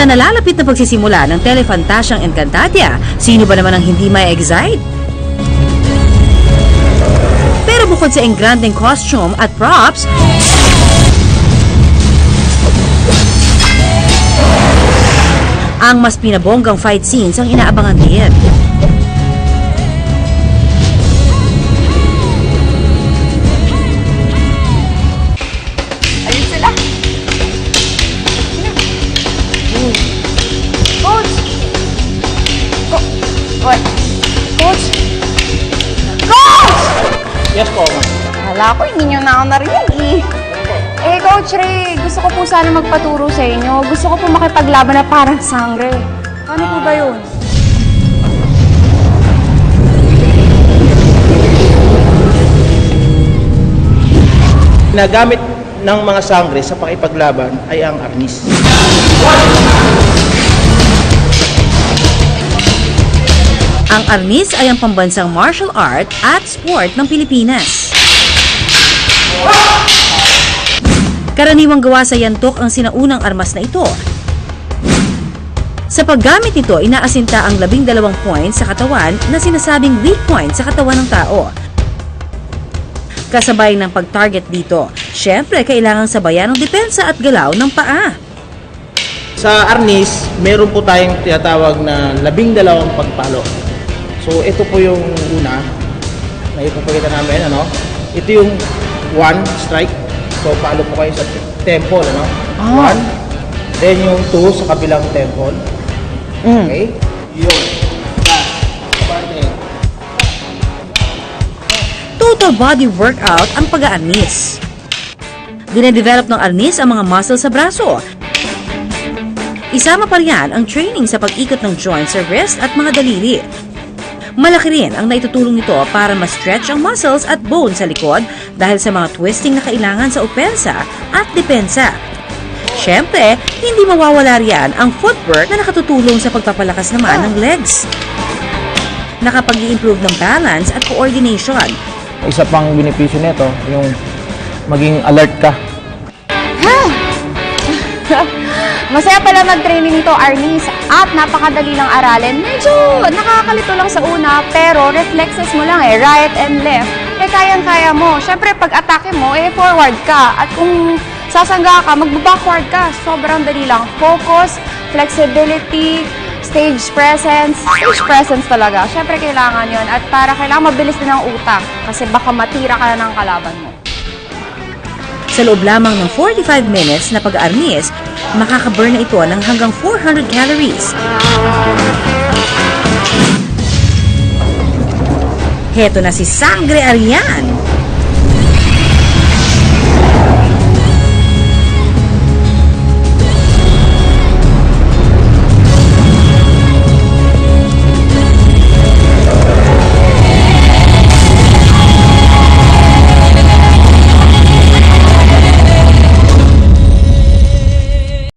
Sa nalalapit na pagsisimula ng Telefantasyang Encantadia, sino ba naman ang hindi may excite? Pero bukod sa engrandeng costume at props, ang mas pinabonggang fight scenes ang inaabangan din. What? Coach! Coach! Yes po, ma'am. Kala ko, hindi nyo na ako narinig eh. Eh, Coach Ray, gusto ko po sana magpaturo sa inyo. Gusto ko po makipaglaban na parang sangre. Paano po ba yun? Nagamit ng mga sangre sa pakipaglaban ay ang arnis. Ang arnis ay ang pambansang martial art at sport ng Pilipinas. Karaniwang gawa sa yantok ang sinaunang armas na ito. Sa paggamit nito, inaasinta ang labing dalawang points sa katawan na sinasabing weak point sa katawan ng tao. Kasabay ng pag-target dito, syempre kailangang sabayan ng depensa at galaw ng paa. Sa arnis, meron po tayong tinatawag na labing dalawang pagpalo. So, ito po yung una na ipapakita namin, ano? Ito yung one strike. So, palo po kayo sa temple, ano? Ah. One. Then yung two sa kabilang temple. Okay? Yun. Ah, parte. Total body workout ang pag-aarnis. Dinedevelop ng arnis ang mga muscle sa braso. Isama pa riyan ang training sa pag-ikot ng joints sa wrist at mga daliri. Malaki rin ang naitutulong nito para ma-stretch ang muscles at bones sa likod dahil sa mga twisting na kailangan sa opensa at depensa. Siyempre, hindi mawawala riyan ang footwork na nakatutulong sa pagpapalakas naman ng legs. nakapag improve ng balance at coordination. Isa pang benepisyo nito, yung maging alert ka. Masaya pala mag-training nito, Arnis. At napakadali lang aralin. Medyo nakakalito lang sa una, pero reflexes mo lang eh, right and left. Eh, kayang-kaya mo. Siyempre, pag atake mo, eh, forward ka. At kung sasangga ka, mag-backward ka. Sobrang dali lang. Focus, flexibility, stage presence. Stage presence talaga. Siyempre, kailangan yon At para kailangan mabilis din ang utak. Kasi baka matira ka na ng kalaban mo. Sa loob lamang ng 45 minutes na pag-aarnis, makakaburn na ito ng hanggang 400 calories. Heto na si Sangre Arian.